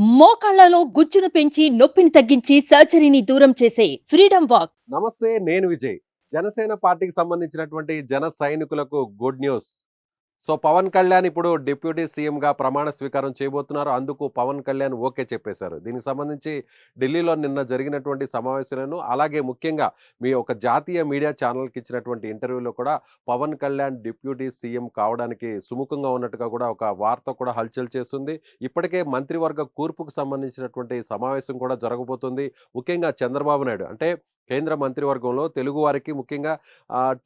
మోకాళ్ళలో గుజ్జును పెంచి నొప్పిని తగ్గించి సర్జరీని దూరం చేసే ఫ్రీడమ్ వాక్. నమస్తే నేను విజయ్. జనసేన పార్టీకి సంబంధించినటువంటి జన సైనికులకు good news. So Pawan Kalyan ఇప్పుడు డిప్యూటీ సీఎంగా ప్రమాణ స్వీకారం చేయబోతున్నారు. అందుకు పవన్ కళ్యాణ్ ఓకే చెప్పేశారు. దీనికి సంబంధించి ఢిల్లీలో నిన్న జరిగినటువంటి సమావేశాలను అలాగే ముఖ్యంగా మీ ఒక జాతీయ మీడియా ఛానల్కి ఇచ్చినటువంటి ఇంటర్వ్యూలో కూడా పవన్ కళ్యాణ్ డిప్యూటీ సీఎం కావడానికి సుముఖంగా ఉన్నట్టుగా కూడా ఒక వార్త కూడా హల్చల్ చేస్తుంది. ఇప్పటికే మంత్రివర్గ కూర్పుకు సంబంధించినటువంటి సమావేశం కూడా జరగబోతుంది. ముఖ్యంగా చంద్రబాబు నాయుడు. అంటే కేంద్ర మంత్రివర్గంలో తెలుగు వారికి ముఖ్యంగా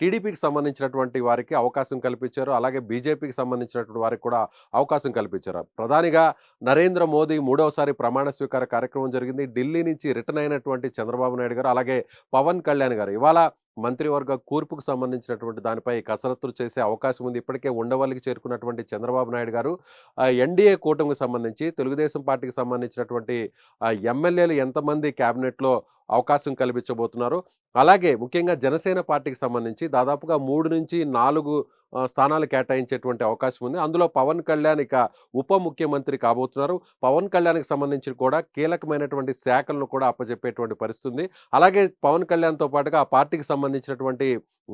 టీడీపీకి సంబంధించినటువంటి వారికి అవకాశం కల్పించారు. అలాగే బీజేపీకి సంబంధించినటువంటి వారికి కూడా అవకాశం కల్పించారు. ప్రధానిగా నరేంద్ర మోదీ మూడవసారి ప్రమాణ స్వీకార కార్యక్రమం జరిగింది. ఢిల్లీ నుంచి రిటర్న్ అయినటువంటి చంద్రబాబు నాయుడు గారు అలాగే పవన్ కళ్యాణ్ గారు. ఇవాళ మంత్రివర్గ కూర్పుకు సంబంధించినటువంటి దానిపై కసరత్తులు చేసే అవకాశం ఉంది. ఇప్పటికే ఉండవల్లికి చేరుకున్నటువంటి చంద్రబాబు నాయుడు గారు ఎన్డీఏ కూటమికి సంబంధించి తెలుగుదేశం పార్టీకి సంబంధించినటువంటి ఎమ్మెల్యేలు ఎంతమంది క్యాబినెట్లో అవకాశం కల్పించబోతున్నారు. అలాగే ముఖ్యంగా జనసేన పార్టీకి సంబంధించి దాదాపుగా మూడు నుంచి నాలుగు స్థానాలు కేటాయించేటువంటి అవకాశం ఉంది. అందులో పవన్ కళ్యాణ్ ఇక ఉప ముఖ్యమంత్రి కాబోతున్నారు. పవన్ కళ్యాణ్కి సంబంధించి కూడా కీలకమైనటువంటి శాఖలను కూడా అప్పచెప్పేటువంటి పరిస్థితి ఉంది అలాగే పవన్ కళ్యాణ్తో పాటుగా ఆ పార్టీకి సంబంధించినటువంటి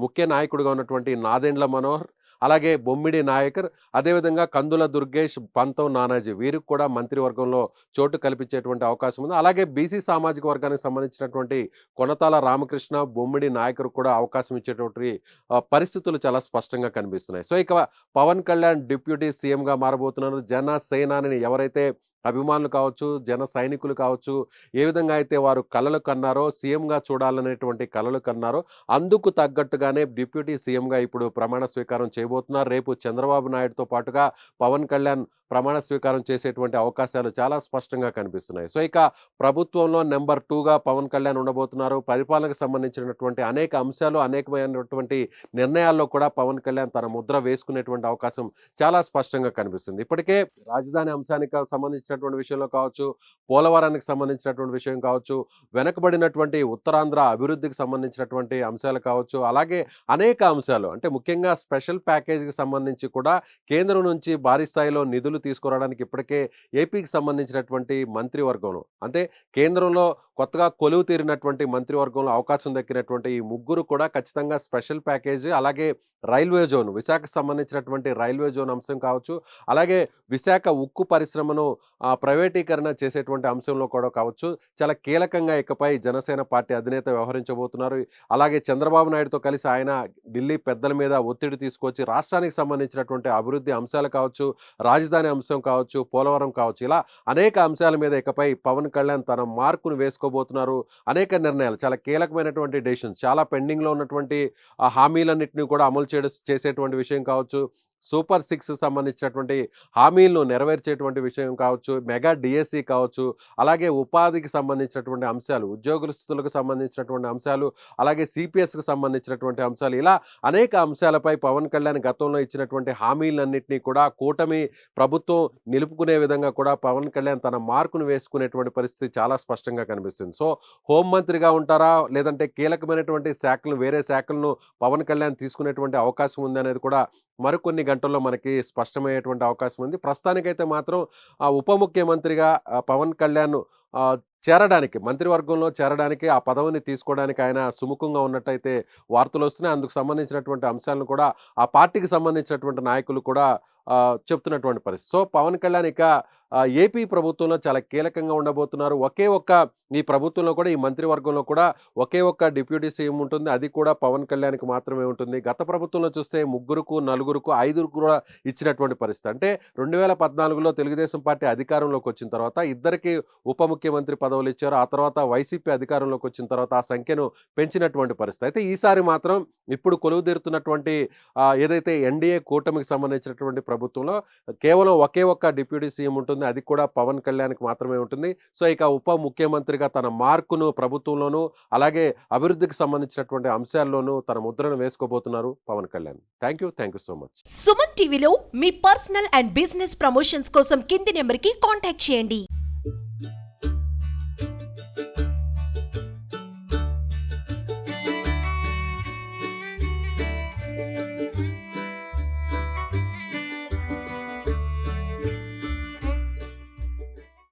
ముఖ్య నాయకుడిగా ఉన్నటువంటి నాదెండ్ల మనోహర్ అలాగే బొమ్మిడి నాయకర్ అదేవిధంగా కందుల దుర్గేష్ పంతం నానాజీ వీరికి కూడా మంత్రివర్గంలో చోటు కల్పించేటువంటి అవకాశం ఉంది. అలాగే బీసీ సామాజిక వర్గానికి సంబంధించినటువంటి కొనతాల రామకృష్ణ బొమ్మిడి నాయకుడు కూడా అవకాశం ఇచ్చేటువంటి పరిస్థితులు చాలా స్పష్టంగా కనిపిస్తున్నాయి. సో ఇక పవన్ కళ్యాణ్ డిప్యూటీ సీఎంగా మారబోతున్నారు. జన సేనాని ఎవరైతే అభిమానులు కావచ్చు జన సైనికులు కావచ్చు ఏ విధంగా అయితే వారు కలలు కన్నారో సీఎంగా చూడాలనేటువంటి కలలు కన్నారో అందుకు తగ్గట్టుగానే డిప్యూటీ సీఎంగా ఇప్పుడు ప్రమాణ స్వీకారం చేయబోతున్నారు. రేపు చంద్రబాబు నాయుడుతో పాటుగా పవన్ కళ్యాణ్ ప్రమాణ స్వీకారం చేసేటువంటి అవకాశాలు చాలా స్పష్టంగా కనిపిస్తున్నాయి. సో ఇక ప్రభుత్వంలో నెంబర్ టూగా పవన్ కళ్యాణ్ ఉండబోతున్నారు. పరిపాలనకు సంబంధించినటువంటి అనేక అంశాలు అనేకమైనటువంటి నిర్ణయాల్లో కూడా పవన్ కళ్యాణ్ తన ముద్ర వేసుకునేటువంటి అవకాశం చాలా స్పష్టంగా కనిపిస్తుంది. ఇప్పటికే రాజధాని అంశానికి సంబంధించినటువంటి విషయంలో కావచ్చు పోలవరానికి సంబంధించినటువంటి విషయం కావచ్చు వెనకబడినటువంటి ఉత్తరాంధ్ర అభివృద్ధికి సంబంధించినటువంటి అంశాలు కావచ్చు అలాగే అనేక అంశాలు అంటే ముఖ్యంగా స్పెషల్ ప్యాకేజీకి సంబంధించి కూడా కేంద్రం నుంచి భారీ స్థాయిలో నిధులు తీసుకురావడానికి ఇప్పటికే ఏపీకి సంబంధించినటువంటి మంత్రివర్గంలో అంటే కేంద్రంలో కొత్తగా కొలువు తీరినటువంటి మంత్రివర్గంలో అవకాశం దక్కినటువంటి ఈ ముగ్గురు కూడా ఖచ్చితంగా స్పెషల్ ప్యాకేజీ అలాగే రైల్వే జోన్ విశాఖకు సంబంధించినటువంటి రైల్వే జోన్ అంశం కావచ్చు అలాగే విశాఖ ఉక్కు పరిశ్రమను ప్రైవేటీకరణ చేసేటువంటి అంశంలో కూడా కావచ్చు. చాలా కీలకంగా ఇకపై జనసేన పార్టీ అధినేత వ్యవహరించబోతున్నారు. అలాగే చంద్రబాబు నాయుడుతో కలిసి ఆయన ఢిల్లీ పెద్దల మీద ఒత్తిడి తీసుకొచ్చి రాష్ట్రానికి సంబంధించినటువంటి అభివృద్ధి అంశాలు కావచ్చు రాజధాని అంశం కావచ్చు పోలవరం కావచ్చు ఇలా అనేక అంశాల మీద ఇకపై పవన్ కళ్యాణ్ తన మార్కును వేసుకోబోతున్నారు. అనేక నిర్ణయాలు చాలా కీలకమైనటువంటి డెసిషన్స్ చాలా పెండింగ్లో ఉన్నటువంటి హామీలన్నింటినీ కూడా అమలు చేయడం చేసేటువంటి విషయం కావచ్చు. సూపర్ సిక్స్ సంబంధించినటువంటి హామీలను నెరవేర్చేటువంటి విషయం కావచ్చు మెగా డిఎస్సి కావచ్చు అలాగే ఉపాధికి సంబంధించినటువంటి అంశాలు ఉద్యోగస్తులకు సంబంధించినటువంటి అంశాలు అలాగే సిపిఎస్కి సంబంధించినటువంటి అంశాలు ఇలా అనేక అంశాలపై పవన్ కళ్యాణ్ గతంలో ఇచ్చినటువంటి హామీలన్నింటినీ కూడా కూటమి ప్రభుత్వం నిలుపుకునే విధంగా కూడా పవన్ కళ్యాణ్ తన మార్కును వేసుకునేటువంటి పరిస్థితి చాలా స్పష్టంగా కనిపిస్తుంది. సో హోంమంత్రిగా ఉంటారా? లేదంటే కీలకమైనటువంటి శాఖలను వేరే శాఖలను పవన్ కళ్యాణ్ తీసుకునేటువంటి అవకాశం ఉంది అనేది కూడా మరికొన్ని గంటల్లో మనకి స్పష్టమయ్యేటువంటి అవకాశం ఉంది. ప్రస్తుతానికైతే మాత్రం ఆ ఉప ముఖ్యమంత్రిగా పవన్ కళ్యాణ్ చేరడానికి మంత్రివర్గంలో చేరడానికి ఆ పదవిని తీసుకోవడానికి ఆయన సుముఖంగా ఉన్నట్టయితే వార్తలు వస్తున్నాయి. అందుకు సంబంధించినటువంటి అంశాలను కూడా ఆ పార్టీకి సంబంధించినటువంటి నాయకులు కూడా చెప్తున్నటువంటి పరిస్థితి. సో పవన్ కళ్యాణ్ ఇక ఏపీ ప్రభుత్వంలో చాలా కీలకంగా ఉండబోతున్నారు. ఒకే ఒక్క ఈ ప్రభుత్వంలో కూడా ఈ మంత్రివర్గంలో కూడా ఒకే ఒక్క డిప్యూటీ సీఎం ఉంటుంది. అది కూడా పవన్ కళ్యాణ్కి మాత్రమే ఉంటుంది. గత ప్రభుత్వంలో చూస్తే ముగ్గురుకు నలుగురుకు ఐదుగురు కూడా ఇచ్చినటువంటి పరిస్థితి. అంటే రెండు వేల పద్నాలుగులో తెలుగుదేశం పార్టీ అధికారంలోకి వచ్చిన తర్వాత ఇద్దరికి ఉప ముఖ్యమంత్రి పదవులు ఇచ్చారు. ఆ తర్వాత వైసీపీ అధికారంలోకి వచ్చిన తర్వాత ఆ సంఖ్యను పెంచినటువంటి పరిస్థితి. అయితే ఈసారి మాత్రం ఇప్పుడు కొలువు తీరుతున్నటువంటి ఏదైతే ఎన్డీఏ కూటమికి సంబంధించినటువంటి ప్రభుత్వంలో కేవలం ఒకే ఒక్క డిప్యూటీ సీఎం ఉంటుంది. అది కూడా పవన్ కళ్యాణ్కి మాత్రమే ఉంటుంది. సో ఇక ఉప ముఖ్యమంత్రి ముఖ్యమంత్రిగా తన మార్కును ప్రభుత్వంలోనూ అలాగే అభివృద్ధికి సంబంధించినటువంటి అంశాల్లోనూ తన ముద్రను వేసుకోబోతున్నారు Pawan Kalyan. Thank you thank you so much Suman టీవీలో మీ పర్సనల్ అండ్ బిజినెస్ ప్రమోషన్స్ కోసం కింది నెంబర్కి కాంటాక్ట్ చేయండి.